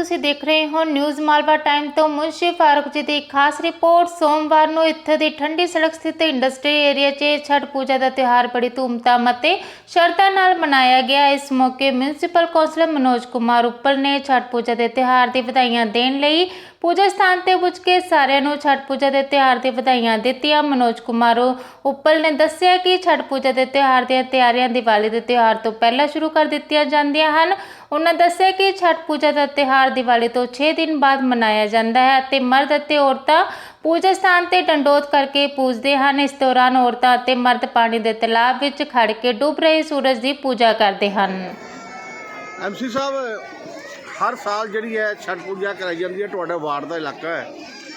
ਤੁਸੀਂ ਦੇਖ ਰਹੇ ਹੋ ਨਿਊਜ਼ ਮਾਲਵਾ ਟਾਈਮ ਤੋਂ ਮੁਨਸ਼ੀ ਫਾਰੂਕ ਜੀ ਦੀ ਖਾਸ ਰਿਪੋਰਟ। ਸੋਮਵਾਰ ਨੂੰ ਇੱਥੇ ਦੀ ਠੰਡੀ ਸੜਕ ਸਥਿਤ ਇੰਡਸਟਰੀ ਏਰੀਆ 'ਚ ਛਠ ਪੂਜਾ ਦਾ ਤਿਉਹਾਰ ਬੜੀ ਧੂਮਧਾਮ ਅਤੇ ਸ਼ਰਧਾ ਨਾਲ ਮਨਾਇਆ ਗਿਆ। ਇਸ ਮੌਕੇ ਮਿਊਨਿਸਪਲ ਕੌਂਸਲਰ ਮਨੋਜ ਕੁਮਾਰ ਉੱਪਲ ਨੇ ਛਠ ਪੂਜਾ ਦੇ ਤਿਉਹਾਰ ਦੀ ਵਧਾਈਆਂ ਦੇਣ ਲਈ ਪੂਜਾ ਸਥਾਨ ਤੇ ਪੁੱਜ ਕੇ ਸਾਰਿਆਂ ਨੂੰ ਛਠ ਪੂਜਾ ਦੇ ਤਿਉਹਾਰ ਦੀ ਵਧਾਈਆਂ ਦਿੱਤੀਆਂ। ਮਨੋਜ ਕੁਮਾਰ ਉੱਪਲ ਨੇ ਦੱਸਿਆ ਕਿ ਛਠ ਪੂਜਾ ਦੇ ਤਿਉਹਾਰ ਦੀਆਂ ਤਿਆਰੀਆਂ ਦੀਵਾਲੀ ਦੇ ਤਿਉਹਾਰ ਤੋਂ ਪਹਿਲਾਂ ਸ਼ੁਰੂ ਕਰ ਦਿੱਤੀਆਂ ਜਾਂਦੀਆਂ ਹਨ। ਉਹਨਾਂ ਦੱਸਿਆ ਕਿ ਛਠ ਪੂਜਾ ਦਾ ਤਿਉਹਾਰ ਦੀਵਾਲੀ ਤੋਂ 6 ਦਿਨ ਬਾਅਦ ਮਨਾਇਆ ਜਾਂਦਾ ਹੈ ਅਤੇ ਮਰਦ ਅਤੇ ਔਰਤਾਂ ਪੂਜਾ ਸਥਾਨ ਤੇ ਡੰਡੋਤ ਕਰਕੇ ਪੂਜਦੇ ਹਨ। ਇਸ ਦੌਰਾਨ ਔਰਤਾਂ ਅਤੇ ਮਰਦ ਪਾਣੀ ਦੇ ਤਲਾਬ ਵਿੱਚ ਖੜ ਕੇ ਡੁੱਬ ਰਹੇ ਸੂਰਜ ਦੀ ਪੂਜਾ ਕਰਦੇ ਹਨ। ਐਮਸੀ ਸਾਹਿਬ ਹਰ ਸਾਲ ਜਿਹੜੀ ਹੈ ਛਠ ਪੂਜਾ ਕਰਾਈ ਜਾਂਦੀ ਹੈ ਤੁਹਾਡਾ ਵਾਰਡ ਦਾ ਇਲਾਕਾ ਹੈ।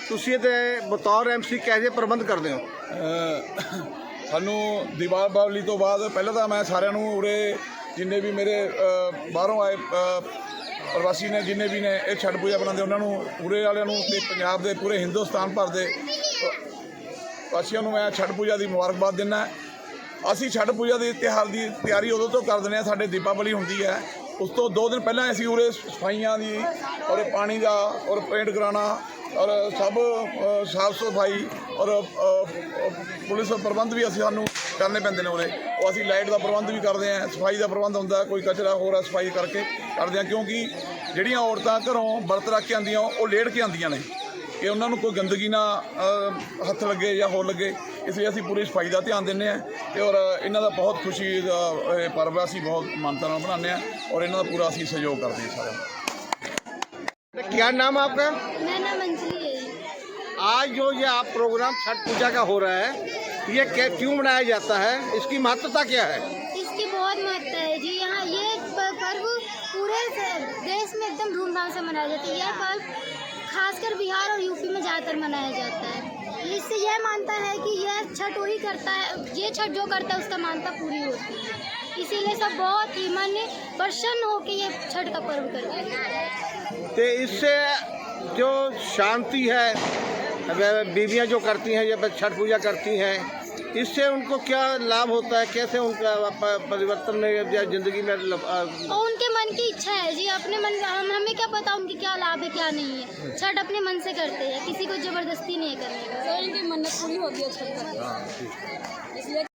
ਤੁਸੀਂ ਇਹਦੇ ਬਤੌਰ ਐਮਸੀ ਕਿਹੋ ਪ੍ਰਬੰਧ ਕਰਦੇ ਹੋ? ਸਾਨੂੰ ਦੀਪਾਵਲੀ ਤੋਂ ਬਾਅਦ ਪਹਿਲਾਂ ਤਾਂ ਮੈਂ ਸਾਰਿਆਂ ਨੂੰ ਉਰੇ ਜਿੰਨੇ ਵੀ ਮੇਰੇ ਬਾਹਰੋਂ ਆਏ ਪ੍ਰਵਾਸੀ ਨੇ ਜਿੰਨੇ ਵੀ ਨੇ ਇਹ ਛੱਡ ਪੂਜਾ ਬਣਾਉਂਦੇ ਉਹਨਾਂ ਨੂੰ ਪੂਰੇ ਵਾਲਿਆਂ ਨੂੰ ਤੇ ਪੰਜਾਬ ਦੇ ਪੂਰੇ ਹਿੰਦੁਸਤਾਨ ਭਰ ਦੇ ਵਾਸੀਆਂ ਨੂੰ ਮੈਂ ਛੱਡ ਪੂਜਾ ਦੀ ਮੁਬਾਰਕਬਾਦ ਦਿੰਦਾ। ਅਸੀਂ ਛੱਡ ਪੂਜਾ ਦੇ ਤਿਉਹਾਰ ਦੀ ਤਿਆਰੀ ਉਦੋਂ ਤੋਂ ਕਰ ਦਿੰਦੇ ਹਾਂ, ਸਾਡੇ ਦੀਪਾਵਲੀ ਹੁੰਦੀ ਹੈ। ਉਸ ਤੋਂ ਦੋ ਦਿਨ ਪਹਿਲਾਂ ਅਸੀਂ ਉਰੇ ਸਫਾਈਆਂ ਦੀ, ਔਰ ਪਾਣੀ ਦਾ, ਔਰ ਪੇਂਟ ਕਰਾਉਣਾ, ਔਰ ਸਭ ਸਾਫ਼ ਸਫ਼ਾਈ, ਔਰ ਪੁਲਿਸ ਪ੍ਰਬੰਧ ਵੀ ਅਸੀਂ ਸਾਨੂੰ ਕਰਨੇ ਪੈਂਦੇ ਨੇ ਉਰੇ। ਉਹ ਅਸੀਂ ਲਾਈਟ ਦਾ ਪ੍ਰਬੰਧ ਵੀ ਕਰਦੇ ਹਾਂ, ਸਫ਼ਾਈ ਦਾ ਪ੍ਰਬੰਧ ਹੁੰਦਾ, ਕੋਈ ਕਚਰਾ ਹੋਰ ਆ ਸਫ਼ਾਈ ਕਰਕੇ ਕਰਦੇ ਹਾਂ, ਕਿਉਂਕਿ ਜਿਹੜੀਆਂ ਔਰਤਾਂ ਘਰੋਂ ਵਰਤ ਰੱਖ ਕੇ ਆਉਂਦੀਆਂ, ਉਹ ਲੇਟ ਕੇ ਆਉਂਦੀਆਂ ਨੇ। ਕਿ ਉਹਨਾਂ ਨੂੰ ਕੋਈ ਗੰਦਗੀ ਨਾ ਅ, ਹੱਥ ਲੱਗੇ ਜਾਂ ਹੋਰ ਲੱਗੇ ਇਸ ਲਈ ਅਸੀਂ ਪੂਰੀ ਸਫਾਈ ਦਾ ਧਿਆਨ ਦਿੰਦੇ ਹਾਂ ਤੇ ਔਰ ਇਹਨਾਂ ਦਾ ਬਹੁਤ ਖੁਸ਼ੀ ਦਾ ਇਹ ਪਰਵ ਹੈ, ਅਸੀਂ ਬਹੁਤ ਮਾਨਤਾ ਨਾਲ ਮਨਾਉਂਦੇ ਹਾਂ ਔਰ ਇਹਨਾਂ ਦਾ ਪੂਰਾ ਅਸੀਂ ਸਹਿਯੋਗ ਕਰਦੇ ਹਾਂ ਸਾਰਿਆਂ ਦਾ क्या नाम है आपका मेरा नाम अंजलि है आज जो ये आप प्रोग्राम छठ पूजा का हो रहा है ये क्या- क्यों मनाया जाता है इसकी महत्वता क्या है इसकी बहुत महत्ता है जी यहाँ ये प- पर्व पूरे से- देश में एकदम धूमधाम से मनाया जाता है यह पर्व खासकर बिहार और यूपी में ज़्यादातर मनाया जाता है। इससे यह मानता है कि यह छठ वही करता है, ये छठ जो करता है, उसका मानता पूरी होती है। इसीलिए सब बहुत ही मन प्रसन्न होकर ये छठ का पर्व करते हैं। तो इससे जो शांति है बीवियाँ जो करती हैं, जब छठ पूजा करती हैं इससे उनको क्या लाभ होता है? कैसे उनका परिवर्तन में या ज़िंदगी में लग... आ, और उनके मन की इच्छा है जी अपने मन हम हमें क्या पता उनकी क्या लाभ है क्या नहीं है। छठ अपने मन से करते हैं किसी को ज़बरदस्ती नहीं है करने का। तो इनकी मन्नत पूरी होती है छठ इसलिए